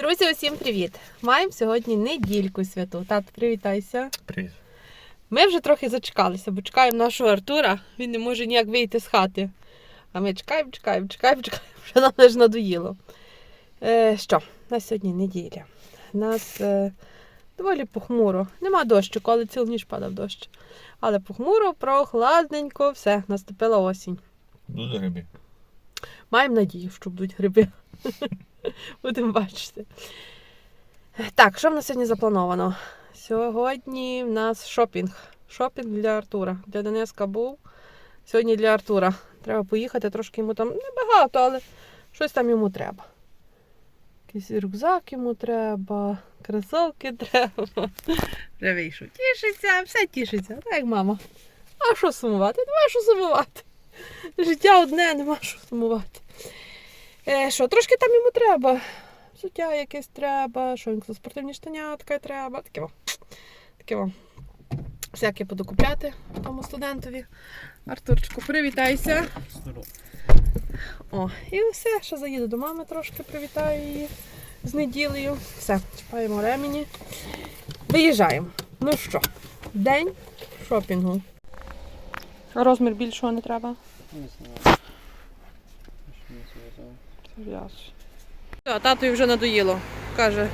Друзі, усім привіт! Маємо сьогодні недільку святу. Тато, привітайся. Привіт. Ми вже трохи зачекалися, бо чекаємо нашого Артура. Він не може ніяк вийти з хати. А ми чекаємо, чекаємо, чекаємо, чекаємо. Вже нам лише надоїло. Е, що, у нас сьогодні неділя. У нас е, доволі похмуро. Нема дощу, коли цілу ніч падав дощ. Але похмуро, прохладненько, все, наступила осінь. Дуже гриби. Маємо надію, що будуть гриби. Будемо бачити. Так, що в нас сьогодні заплановано? Сьогодні в нас шопінг. Шопінг для Артура. Для Донецька був. Сьогодні для Артура. Треба поїхати, трошки йому там небагато, але щось там йому треба. Якийсь рюкзак йому треба, кросовки треба. Вже вийшов. Тішиться, все тішиться, так як мама. А що сумувати? Нема що сумувати. Життя одне, нема що сумувати. Е, що, трошки там йому треба. Взуття якесь треба, що він спортивні штанятка треба. Таке во. Таке во. Всяке буду купляти тому студентові. Артурчику, привітайся. О, і все, ще заїду до мами трошки, привітаю її з неділею. Все, чіпаємо ремені. Виїжджаємо. Ну що, день шопінгу. Розмір більшого не треба. Не знаю. Не А татові вже надоїло. Каже,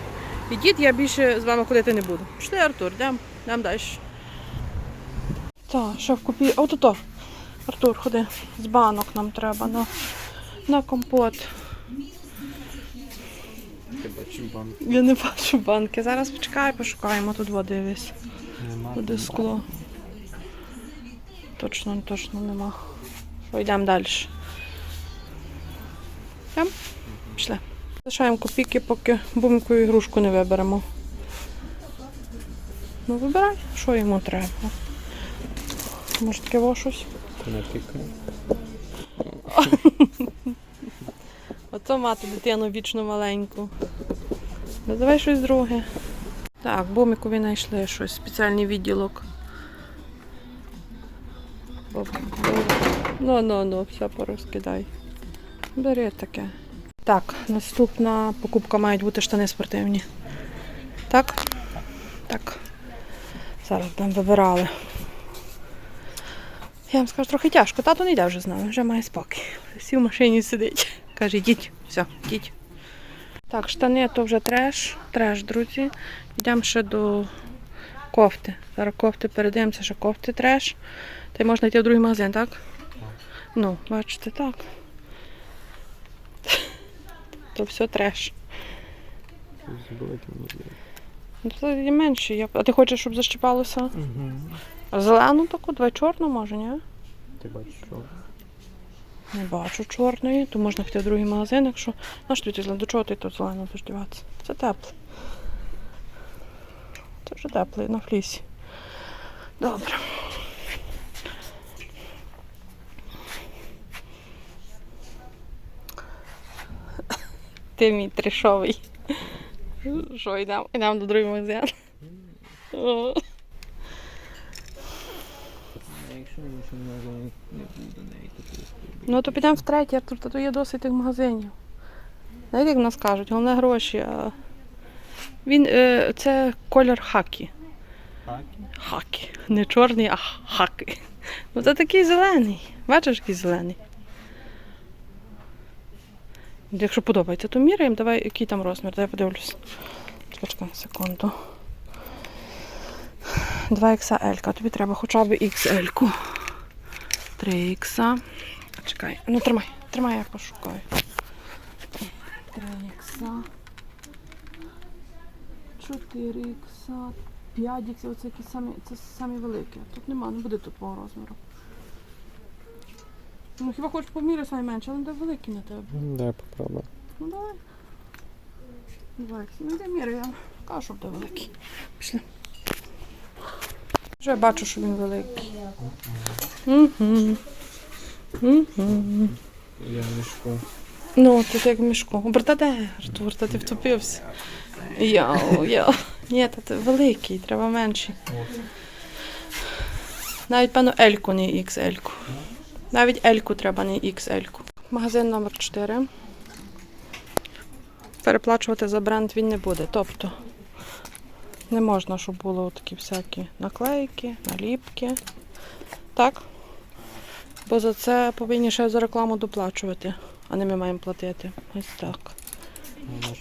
ідіть, я більше з вами ходити не буду. Пішли, Артур, йдемо йдем далі. Так, ще в купі. От то. Артур, ходи. З банок нам треба на, на компот. Ти бачиш банк. Я не бачу банки. Зараз почекай, пошукаємо тут води дивись. Нема. Буде скло. Точно, точно нема. Що, йдемо далі. Пішли. Лишаємо копійки, поки бумку і ігрушку не виберемо. Ну вибирай, що йому треба. Може таке во щось? Ото мати дитину вічно маленьку. Ну, давай щось друге. Так, бомикові знайшли щось, спеціальний відділок. Бо- бо- Ну, ну, ну, все порозкидай. Бери таке. Так, наступна покупка мають бути штани спортивні. Так? Так. Зараз там вибирали. Я вам скажу, трохи тяжко. Тато не йде вже з нами, вже має спокій. Всі в машині сидить. Каже, йдіть, все, йдіть. Так, штани то вже треш, треш, друзі. Йдемо ще до кофти. Зараз кофти передивимося, що кофти треш. Та й можна йти в другий магазин, так? Ну, бачите, так. То все треш. Ну, це є менше. Я- А ти хочеш, щоб защіпалося? Угу. А зелену таку, давай чорну може, ні? Ти бачиш, що? Не бачу чорної, то можна піти в другий магазин, якщо. Ну, що ти? До чого ти тут зелену будеш діватися? Це тепле. Це вже тепле на флісі. Добре. Ти мій трішовий. Що, йдемо? Йдемо до другого магазину. Якщо не буде до неї, то Ну то підемо в третій, а тут тут є досить тих магазинів. Знаєте, як в нас кажуть, головне гроші. А... Він е, це колір хакі. Хакі? Хакі. Не чорний, а хаки. Ну це такий зелений. Бачиш, який зелений. Якщо подобається, то міряємо. Давай, який там розмір, я подивлюсь. Чекай, секунду. 2XL. Тобі треба хоча б XL. 3X. Чекай, ну тримай, тримай, я пошукаю. 3X. 4X. 5X, оце самі, це самі великі. Тут нема, не буде твого розміру. Ну хіба хочеш поміряти самі менше, але де великі на тебе. Дай попробуй. Ну давай. Давай, ну йде міри, я кажу, щоб де великий. Пішли. Вже бачу, що він великий. Угу. Угу. Я мішку. Ну, тут як в мішку. Оберта де, Артур, та ти втопився. Яу, яу. Ні, та ти великий, треба менший. Навіть певно Ельку, не XL-ку. Навіть Ельку треба, не XL-ку. Магазин номер 4. переплачувати за бренд він не буде. Тобто не можна, щоб було такі всякі наклейки, наліпки. Так? Бо за це повинні ще за рекламу доплачувати, а не ми маємо платити. Ось так. Вона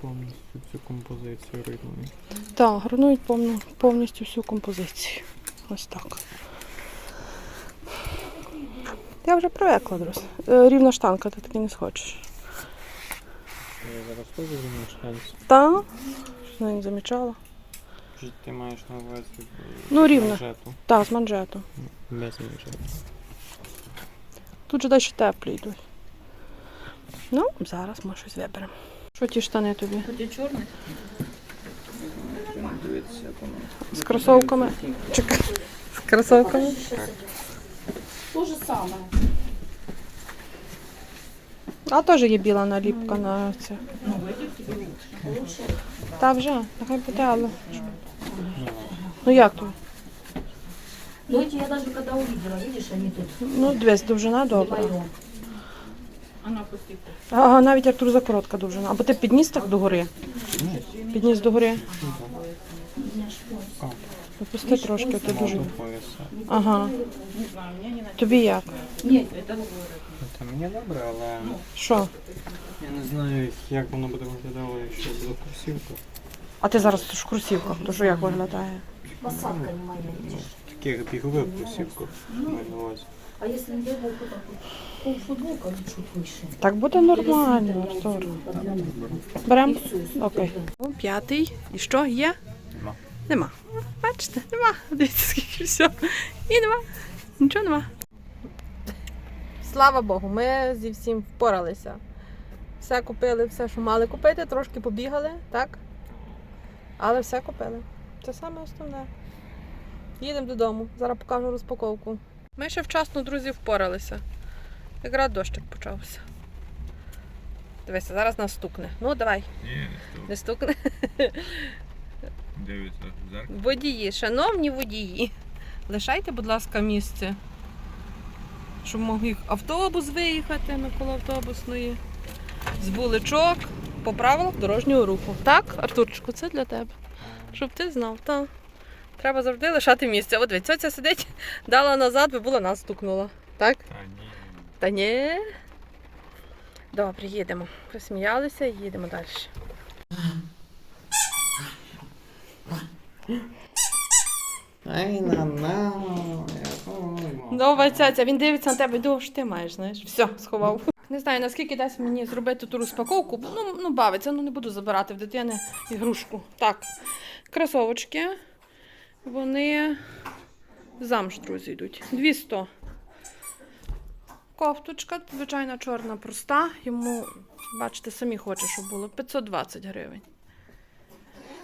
повністю цю композицію ритмує. Так, гранують повністю всю композицію. Ось так. Я вже привикла, друзі. Е, Рівна штанка, ти таки не схочеш. Я зараз теж думаю, шанс. Та? Що не замічала? Ти маєш на увазі Ну, рівно. манжету? Так, з манжету. Без манжету. Тут же дещо теплі йдуть. Ну, зараз ми щось виберемо. Що ті штани тобі? Як воно. З кросовками? Чекай. З кросовками? То же самое. А теж є біла наліпка на це. Та вже, нехай буде, але. Ну як тут? Ну эти я даже когда увидела, видишь, они тут Ну, дивись, довжина добра. вдвоем. Ага, навіть Артур закоротка довжина. Або ти підніс так догори? Підніс догори. Опусти трошки, ти дуже. До пояса. Ага. Тобі як? Нет, Ну, Та мені добре, але Що? я не знаю, як воно буде виглядало, якщо буде курсівка. А ти зараз ж в кросівках, то що як виглядає? посадка не моя, видишь. Таких бігових курсівках маю на увазі. А если не дай то так вот, футболка чуть выше. Так буде нормально, Артур. Берем? Окей. П'ятий. І що є? Нема. Нема. Бачите, нема. Дивіться, скільки всього. І нема. Нічого нема. Слава Богу, ми зі всім впоралися. Все купили, все, що мали купити, трошки побігали, так? Але все купили. Це саме основне. Їдемо додому. Зараз покажу розпаковку. Ми ще вчасно, друзі, впоралися. Якраз дощик почався. Дивися, зараз нас стукне. Ну, давай, Ні, не стукне. дивиться в зеркало. Водії, шановні водії, лишайте, будь ласка, місце, щоб міг автобус виїхати навколо автобусної, з вуличок по правилах дорожнього руху. Так, Артурчику, це для тебе. Щоб ти знав, так. Треба завжди лишати місце. От дивіться, ця сидить, дала назад, би була нас стукнула. Так? Та ні. Та ні. Добре, їдемо. Посміялися і їдемо далі. Ай, на на. Нова цяця, він дивиться на тебе, думав, що ти маєш, знаєш. Все, сховав. Не знаю, наскільки дасть мені зробити ту розпаковку. Ну, ну бавиться, ну не буду забирати в дитини ігрушку. Так, кросовочки. Вони заміж, друзі, йдуть. 200. Кофточка, звичайна чорна, проста. Йому, бачите, самі хоче, щоб було 520 гривень.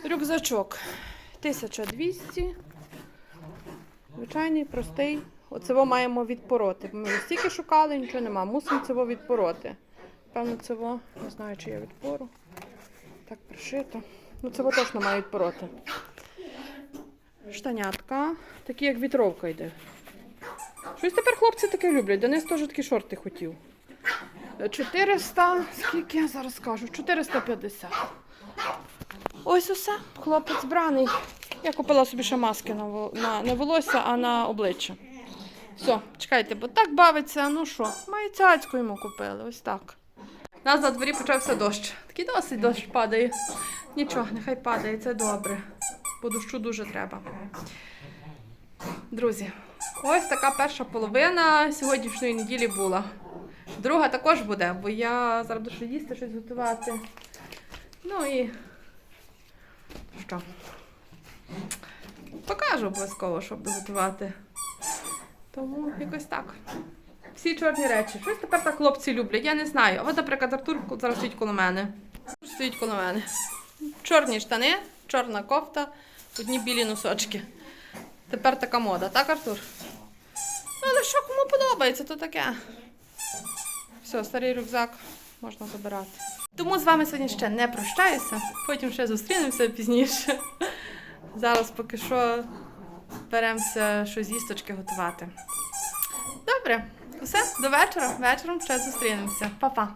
Рюкзачок 1200. Звичайний, простий. Оцево маємо відпороти. Ми стільки шукали, нічого нема. Мусимо цього відпороти. Певно, цево, не знаю, чи є відпору. Так, пришито. Ну, цево точно має відпороти. Штанятка, такі як вітровка йде. Щось тепер хлопці таке люблять. Денис теж такі шорти хотів. 400, скільки я зараз скажу? 450. Ось усе. Хлопець браний. Я купила собі ще маски на, на не волосся, а на обличчя. Все, чекайте, бо так бавиться, ну що, має цяцьку йому купили, ось так. У нас на дворі почався дощ. Такий досить дощ падає. Нічого, нехай падає, це добре. Бо дощу дуже треба. Друзі, ось така перша половина сьогоднішньої неділі була. Друга також буде, бо я зараз буду їсти, щось готувати. Ну і що? Покажу обов'язково, що буду готувати. Тому якось так. Всі чорні речі. Щось тепер так хлопці люблять. Я не знаю. От, наприклад, Артур зараз стоїть коло мене. Стоїть коло мене. Чорні штани, чорна кофта, одні білі носочки. Тепер така мода, так, Артур? Ну, але що кому подобається, то таке. Все, старий рюкзак можна забирати. Тому з вами сьогодні ще не прощаюся. Потім ще зустрінемося пізніше. Зараз поки що беремося щось їсточки готувати. Добре, все, до вечора. Вечором ще зустрінемося. Па-па.